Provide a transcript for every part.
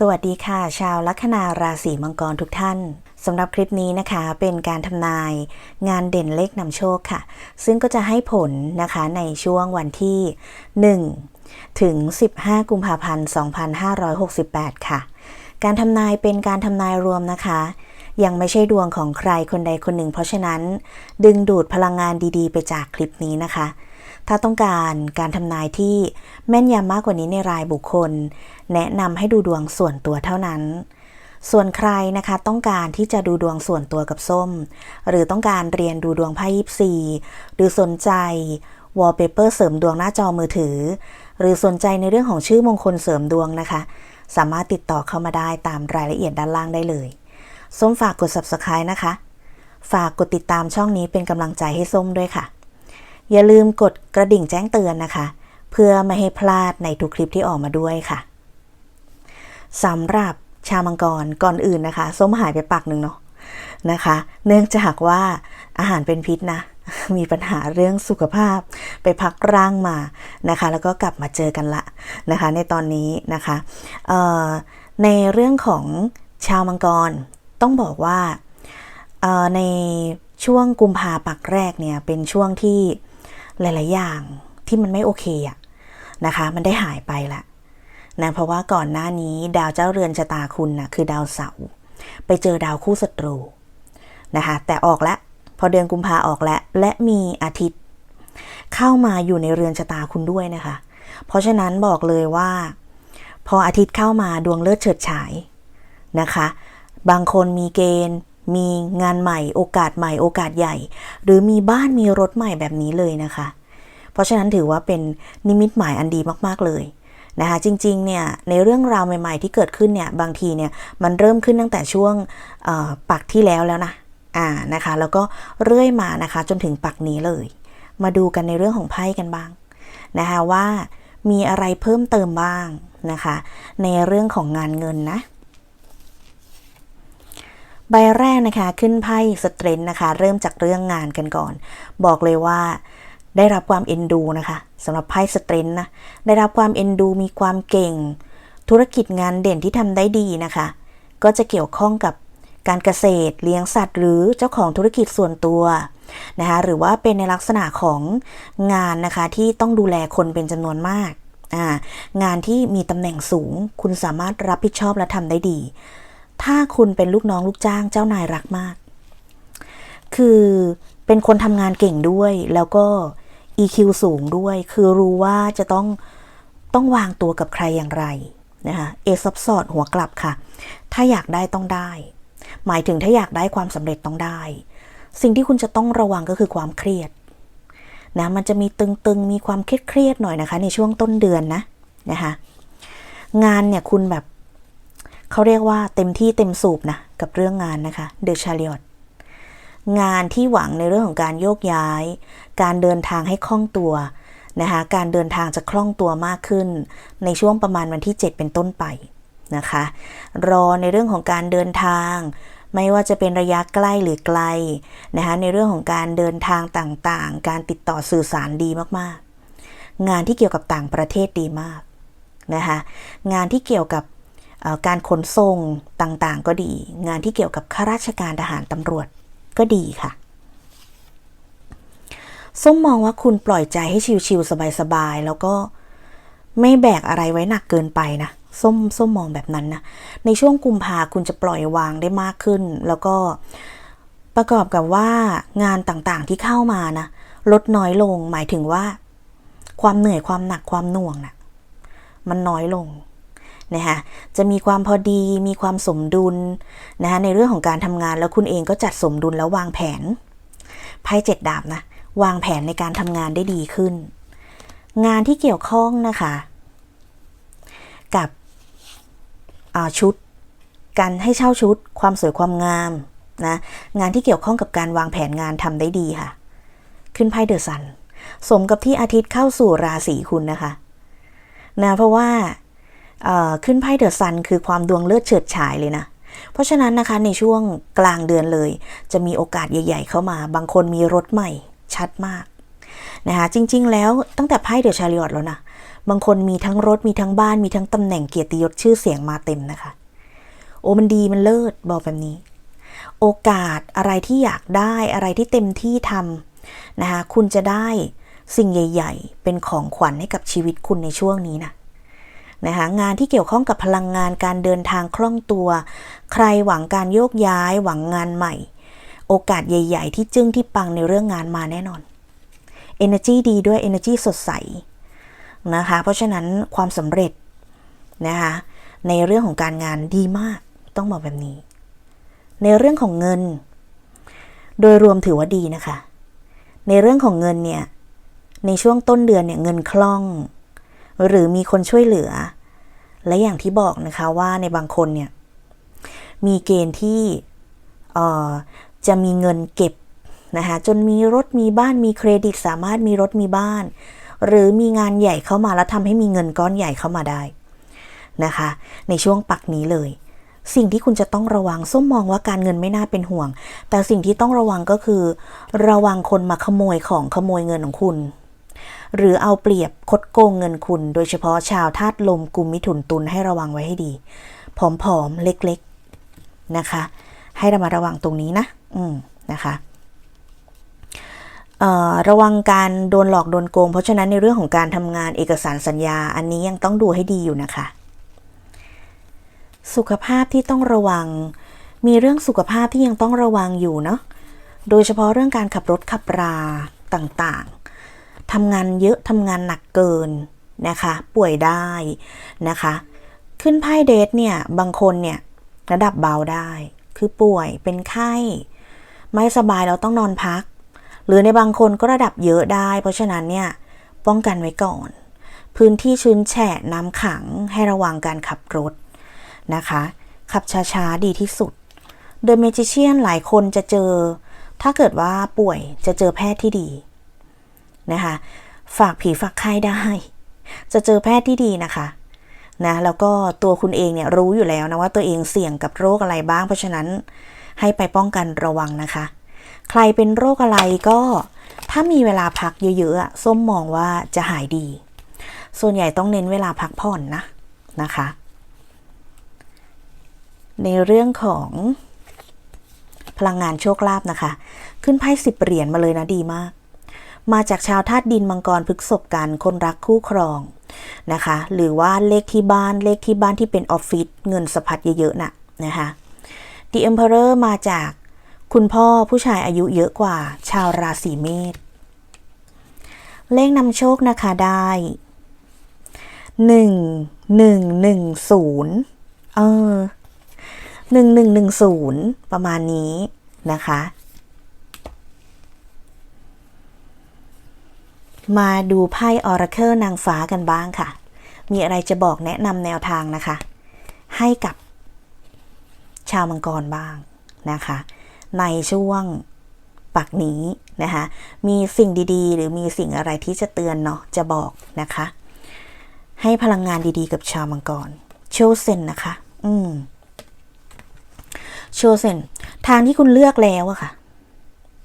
สวัสดีค่ะ ชาวลัคนาราศีมังกรทุกท่านสำหรับคลิปนี้นะคะเป็นการทำนายงานเด่นเลขนำโชคค่ะ ซึ่งก็จะให้ผลนะคะในช่วงวันที่ 1 ถึง 15 กุมภาพันธ์ 2568 ค่ะ การทำนายเป็นการทำนายรวมนะคะ ยังไม่ใช่ดวงของใครคนใดคนหนึ่ง เพราะฉะนั้น ดึงดูดพลังงานดีๆ ไปจากคลิปนี้นะคะ ถ้าต้องการการทำนายที่แม่นยำมากกว่านี้ในรายบุคคล แนะนำให้ดูดวงส่วนตัวเท่านั้น ส่วนใครนะคะต้องการที่จะดูดวงส่วนตัวกับส้ม หรือต้องการเรียนดูดวงไพ่ยิปซีหรือสนใจวอลเปเปอร์เสริมดวงหน้าจอมือถือ หรือสนใจในเรื่องของชื่อมงคลเสริมดวงนะคะ สามารถติดต่อเข้ามาได้ตามรายละเอียดด้านล่างได้เลย ส้มฝากกด subscribe นะคะ ฝากกดติดตามช่องนี้เป็นกำลังใจให้ส้มด้วยค่ะ อย่าลืมกดกระดิ่งแจ้งเตือนนะคะ เพื่อไม่ให้พลาดในทุกคลิปที่ออกมาด้วยค่ะสำหรับชาวมังกรก่อนอื่นนะคะ ส้มหายไปปักหนึ่งเนาะนะคะ เนื่องจากว่าอาหารเป็นพิษนะ มีปัญหาเรื่องสุขภาพไปพักร่างมานะคะ แล้วก็กลับมาเจอกันละนะคะ ในตอนนี้นะคะในเรื่องของชาวมังกรต้องบอกว่าในช่วงกุมภาปักแรกเนี่ยเป็นช่วงที่ หลาย ๆ อย่างที่มันไม่โอเคอะนะคะ มันได้หายไปละนะเพราะว่าก่อนหน้านี้ดาวเจ้าเรือนชะตาคุณนะคือดาวเสาร์ไปเจอดาวคู่ศัตรูนะคะ แต่ออกแล้วพอเดือนกุมภาออกแล้วและมีอาทิตย์ เข้ามาอยู่ในเรือนชะตาคุณด้วยนะคะ เพราะฉะนั้นบอกเลยว่า พออาทิตย์เข้ามาดวงเลิศเฉิดฉายนะคะ บางคนมีเกณฑ์ มีงานใหม่โอกาสใหม่โอกาสใหญ่ หรือมีบ้านมีรถใหม่แบบนี้เลยนะคะ เพราะฉะนั้นถือว่าเป็นนิมิตหมายอันดีมากๆเลยนะคะจริงๆเนี่ยในเรื่องราวใหม่ๆที่เกิดขึ้นเนี่ยบางทีเนี่ยมันเริ่มขึ้นตั้งแต่ช่วงปักที่แล้วแล้วนะอ่านะคะแล้วก็เรื่อยมานะคะจนถึงปักนี้เลย มาดูกันในเรื่องของไพ่กันบ้างนะคะว่ามีอะไรเพิ่มเติมบ้างนะคะในเรื่องของงานเงินนะ ใบแรกนะคะขึ้นไพ่สเตรนนะคะ เริ่มจากเรื่องงานกันก่อน บอกเลยว่าได้รับความเอ็นดูนะคะสำหรับไพ่สเตรนนะได้รับความเอ็นดูมีความเก่ง ธุรกิจงานเด่นที่ทำได้ดีนะคะ ก็จะเกี่ยวข้องกับการเกษตรเลี้ยงสัตว์ หรือเจ้าของธุรกิจส่วนตัวนะคะหรือว่าเป็นในลักษณะของงานนะคะที่ต้องดูแลคนเป็นจำนวนมาก งานที่มีตำแหน่งสูง คุณสามารถรับผิดชอบและทำได้ดี ถ้าคุณเป็นลูกน้องลูกจ้างเจ้านายรักมาก คือเป็นคนทำงานเก่งด้วย แล้วก็ EQ สูงด้วย คือรู้ว่าจะต้องต้องวางตัวกับใครอย่างไรนะคะเอซับสอดหัวกลับค่ะ ถ้าอยากได้ต้องได้ หมายถึงถ้าอยากได้ความสำเร็จต้องได้ สิ่งที่คุณจะต้องระวังก็คือความเครียดนะมันจะมีตึงๆ มีความเครียดๆหน่อยนะคะ ในช่วงต้นเดือนนะนะคะงานเนี่ยคุณแบบ เขาเรียกว่าเต็มที่เต็มสูบนะกับเรื่องงานนะคะเดอะชาริอตงานที่หวังในเรื่องของการโยกย้าย การเดินทางให้คล่องตัวนะคะการเดินทางจะคล่องตัวมากขึ้น ในช่วงประมาณวันที่ 7 เป็นต้นไปนะคะ รอในเรื่องของการเดินทาง ไม่ว่าจะเป็นระยะใกล้หรือไกลนะคะในเรื่องของการเดินทางต่างๆ การติดต่อสื่อสารดีมากๆ งานที่เกี่ยวกับต่างประเทศดีมากนะคะงานที่เกี่ยวกับ การขนส่งต่างๆ ก็ดี งานที่เกี่ยวกับข้าราชการทหารตำรวจก็ดีค่ะ ส้มมองว่าคุณปล่อยใจให้ชิวๆสบายๆ แล้วก็ไม่แบกอะไรไว้หนักเกินไปนะ ส้มส้มมองแบบนั้นนะ ในช่วงกุมภาคุณจะปล่อยวางได้มากขึ้น แล้วก็ประกอบกับว่างานต่างๆที่เข้ามานะ ลดน้อยลงหมายถึงว่า ความเหนื่อยความหนักความหน่วงนะ่ะ มันน้อยลง นะคะจะมีความพอดีมีความสมดุลนะคะในเรื่องของการทำงานแล้วคุณเองก็จัดสมดุลแล้ววางแผนไพ่เจ็ดดาบนะวางแผนในการทำงานได้ดีขึ้น งานที่เกี่ยวข้องนะคะ กับชุด การให้เช่าชุด ความสวยความงามนะงานที่เกี่ยวข้องกับการวางแผนงานทำได้ดีค่ะ ขึ้นไพ่เดอะซันสมกับที่อาทิตย์เข้าสู่ราศีคุณนะคะนะเพราะว่า ขึ้นไพ่เดอะซันคือความดวงเลือดเฉิดฉายเลยนะ เพราะฉะนั้นนะคะในช่วงกลางเดือนเลย จะมีโอกาสใหญ่ ๆ เข้ามา บางคนมีรถใหม่ชัดมากนะคะจริง ๆ แล้วตั้งแต่ไพ่เดอะชาริอตแล้วนะบางคนมีทั้งรถมีทั้งบ้านมีทั้งตำแหน่งเกียรติยศชื่อเสียงมาเต็มนะคะ โอ้มันดีมันเลิศบอกแบบนี้ โอกาสอะไรที่อยากได้อะไรที่เต็มที่ทำนะคะคุณจะได้สิ่งใหญ่ ๆ เป็นของขวัญให้กับชีวิตคุณในช่วงนี้นะ นะคะงานที่เกี่ยวข้องกับพลังงานการเดินทางคล่องตัว ใครหวังการโยกย้ายหวังงานใหม่ โอกาสใหญ่ ๆ ที่จึ้งที่ปังในเรื่องงานมาแน่นอน Energy ดีด้วย Energy สดใสนะคะเพราะฉะนั้นความสำเร็จนะคะในเรื่องของการงานดีมากต้องบอกแบบนี้ ในเรื่องของเงิน โดยรวมถือว่าดีนะคะ ในเรื่องของเงินเนี่ยในช่วงต้นเดือนเนี่ยเงินคล่อง หรือมีคนช่วยเหลือ และอย่างที่บอกนะคะว่าในบางคนเนี่ย มีเกณฑ์ที่จะมีเงินเก็บนะคะจนมีรถมีบ้านมีเครดิตสามารถมีรถมีบ้าน หรือมีงานใหญ่เข้ามาแล้วทำให้มีเงินก้อนใหญ่เข้ามาได้นะคะ ในช่วงปักนี้เลย สิ่งที่คุณจะต้องระวังส้มมองว่าการเงินไม่น่าเป็นห่วง แต่สิ่งที่ต้องระวังก็คือ ระวังคนมาขโมยของขโมยเงินของคุณ หรือเอาเปรียบคดโกงเงินคุณ โดยเฉพาะชาวธาตุลมกลุ่มมิถุนตุลให้ระวังไว้ให้ดี ผอมๆ เล็กๆนะคะ ให้ระมัดระวังตรงนี้นะ อืมนะคะระวังการโดนหลอกโดนโกง เพราะฉะนั้นในเรื่องของการทำงานเอกสารสัญญา อันนี้ยังต้องดูให้ดีอยู่นะคะ สุขภาพที่ต้องระวัง มีเรื่องสุขภาพที่ยังต้องระวังอยู่เนาะโดยเฉพาะเรื่องการขับรถขับราต่างๆ ทำงานเยอะทำงานหนักเกินนะคะ ป่วยได้นะคะ ขึ้นไพ่เดทเนี่ยบางคนเนี่ยระดับเบาได้ คือป่วยเป็นไข้ ไม่สบายแล้วต้องนอนพัก หรือในบางคนก็ระดับเยอะได้ เพราะฉะนั้นเนี่ยป้องกันไว้ก่อน พื้นที่ชื้นแฉะน้ำขังให้ระวังการขับรถนะคะ ขับช้าๆดีที่สุดโดยเมจิเชียนหลายคนจะเจอ ถ้าเกิดว่าป่วยจะเจอแพทย์ที่ดี นะคะ ฝากผีฝากไข้ได้ จะเจอแพทย์ที่ดีนะคะนะแล้วก็ตัวคุณเองเนี่ยรู้อยู่แล้วนะว่าตัวเองเสี่ยงกับโรคอะไรบ้าง เพราะฉะนั้นให้ไปป้องกันระวังนะคะ ใครเป็นโรคอะไรก็ถ้ามีเวลาพักเยอะๆส้มมองว่าจะหายดี ส่วนใหญ่ต้องเน้นเวลาพักผ่อนนะนะคะ ในเรื่องของพลังงานโชคลาภนะคะ ขึ้นไพ่สิบเหรียญมาเลยนะดีมาก มาจากชาวธาตุดินมังกรพฤกษบกันคนรักคู่ครองนะคะ หรือว่าเลขที่บ้านเลขที่บ้านที่เป็นออฟฟิศเงินสะพัดเยอะๆน่ะนะคะ The Emperor มาจากคุณพ่อผู้ชายอายุเยอะกว่า ชาวราศีเมษเลขนำโชคนะคะได้หนึ่งหนึ่งหนึ่งศูนย์เออหนึ่งหนึ่งหนึ่งศูนย์ประมาณนี้นะคะ มาดูไพ่ออราเคิลนางฟ้ากันบ้างค่ะ มีอะไรจะบอกแนะนำแนวทางนะคะ ให้กับชาวมังกรบ้างนะคะ ในช่วงปักนี้นะคะ มีสิ่งดีๆ หรือมีสิ่งอะไรที่จะเตือนเนาะจะบอกนะคะ ให้พลังงานดีๆ กับชาวมังกรโชเซนนะคะ อืมโชเซนทางที่คุณเลือกแล้วอะค่ะ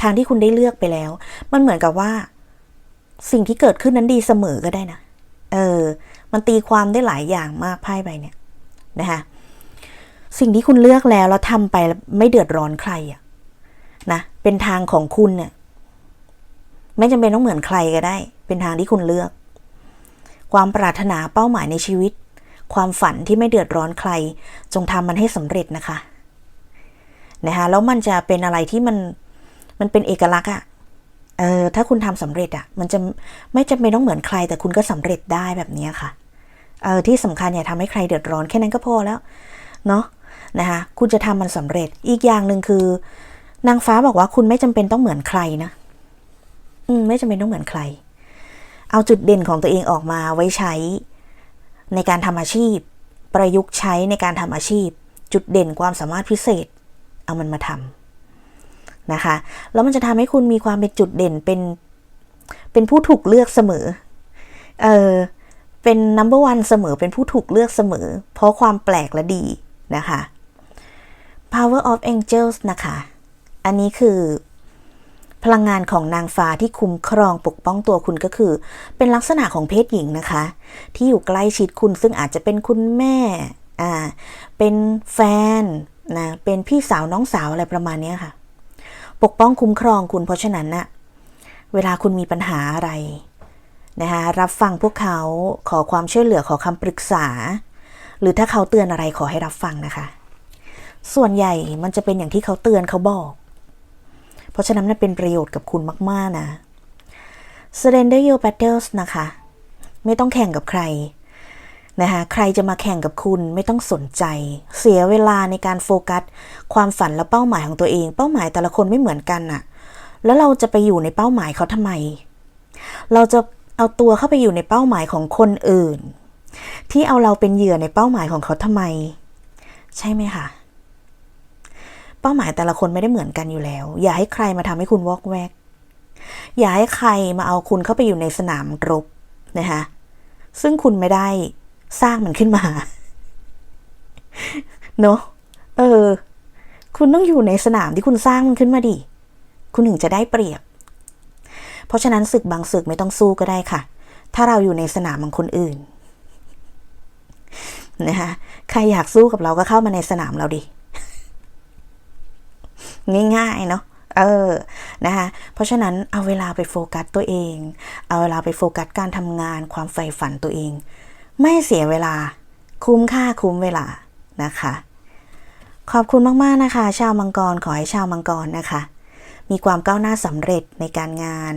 ทางที่คุณได้เลือกไปแล้ว มันเหมือนกับว่า สิ่งที่เกิดขึ้นนั้นดีเสมอก็ได้นะ เออ มันตีความได้หลายอย่างมากไพ่ใบเนี่ยนะคะสิ่งที่คุณเลือกแล้วแล้วทำไปไม่เดือดร้อนใครอะนะเป็นทางของคุณเนี่ยไม่จำเป็นต้องเหมือนใครก็ได้ เป็นทางที่คุณเลือก ความปรารถนาเป้าหมายในชีวิต ความฝันที่ไม่เดือดร้อนใคร จงทำมันให้สำเร็จนะคะนะคะแล้วมันจะเป็นอะไรที่มันมันเป็นเอกลักษณ์อะ เออถ้าคุณทำสำเร็จอะมันจะไม่จำเป็นต้องเหมือนใคร แต่คุณก็สำเร็จได้แบบนี้ค่ะ เออที่สำคัญอย่าทำให้ใครเดือดร้อนแค่นั้นก็พอแล้วเนาะนะคะคุณจะทำมันสำเร็จอีกอย่างหนึ่งคือ นางฟ้าบอกว่าคุณไม่จำเป็นต้องเหมือนใครนะ อืม ไม่จำเป็นต้องเหมือนใคร เอาจุดเด่นของตัวเองออกมาไว้ใช้ ในการทำอาชีพ ประยุกต์ใช้ในการทำอาชีพ จุดเด่นความสามารถพิเศษ เอามันมาทำ นะคะ แล้วมันจะทำให้คุณมีความเป็นจุดเด่นเป็นเป็นผู้ถูกเลือกเสมอ เออเป็น number one เสมอเป็นผู้ถูกเลือกเสมอ เพราะความแปลกและดีนะคะ power of angels นะคะ อันนี้คือพลังงานของนางฟ้าที่คุ้มครองปกป้องตัวคุณก็คือ เป็นลักษณะของเพศหญิงนะคะ ที่อยู่ใกล้ชิดคุณซึ่งอาจจะเป็นคุณแม่อ่าเป็นแฟนนะเป็นพี่สาวน้องสาวอะไรประมาณนี้ค่ะ ปกป้องคุ้มครองคุณเพราะฉะนั้นน่ะเวลาคุณมีปัญหาอะไรนะคะรับฟังพวกเขาขอความช่วยเหลือขอคำปรึกษา หรือถ้าเขาเตือนอะไรขอให้รับฟังนะคะ ส่วนใหญ่มันจะเป็นอย่างที่เขาเตือนเขาบอก เพราะฉะนั้นมันเป็นประโยชน์กับคุณมาก ๆ นะ Surrender your battles นะคะ ไม่ต้องแข่งกับใคร นะคะใครจะมาแข่งกับคุณไม่ต้องสนใจ เสียเวลาในการโฟกัส ความฝันและเป้าหมายของตัวเอง เป้าหมายแต่ละคนไม่เหมือนกันน่ะแล้วเราจะไปอยู่ในเป้าหมายเขาทำไม เราจะเอาตัวเข้าไปอยู่ในเป้าหมายของคนอื่น ที่เอาเราเป็นเหยื่อในเป้าหมายของเขาทำไม ใช่ไหมคะเป้าหมายแต่ละคนไม่ได้เหมือนกันอยู่แล้ว อย่าให้ใครมาทำให้คุณวอกแวก อย่าให้ใครมาเอาคุณเข้าไปอยู่ในสนามรบนะคะซึ่งคุณไม่ได้ สร้างมันขึ้นมา เนอะเออ คุณต้องอยู่ในสนามที่คุณสร้างมันขึ้นมาดิ คุณถึงจะได้เปรียบ เพราะฉะนั้นศึกบางศึกไม่ต้องสู้ก็ได้ค่ะ ถ้าเราอยู่ในสนามของคนอื่นนะคะใครอยากสู้กับเราก็เข้ามาในสนามเราดิ ง่ายๆเนาะเออ นะคะ เพราะฉะนั้นเอาเวลาไปโฟกัสตัวเอง เอาเวลาไปโฟกัสการทำงานความใฝ่ฝันตัวเอง ไม่เสียเวลา คุ้มค่าคุ้มเวลานะคะ ขอบคุณมากๆนะคะ ชาวมังกรขอให้ชาวมังกรนะคะ มีความก้าวหน้าสำเร็จในการงาน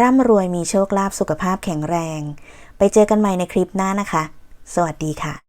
ร่ำรวยมีโชคลาภสุขภาพแข็งแรง ไปเจอกันใหม่ในคลิปหน้านะคะ สวัสดีค่ะ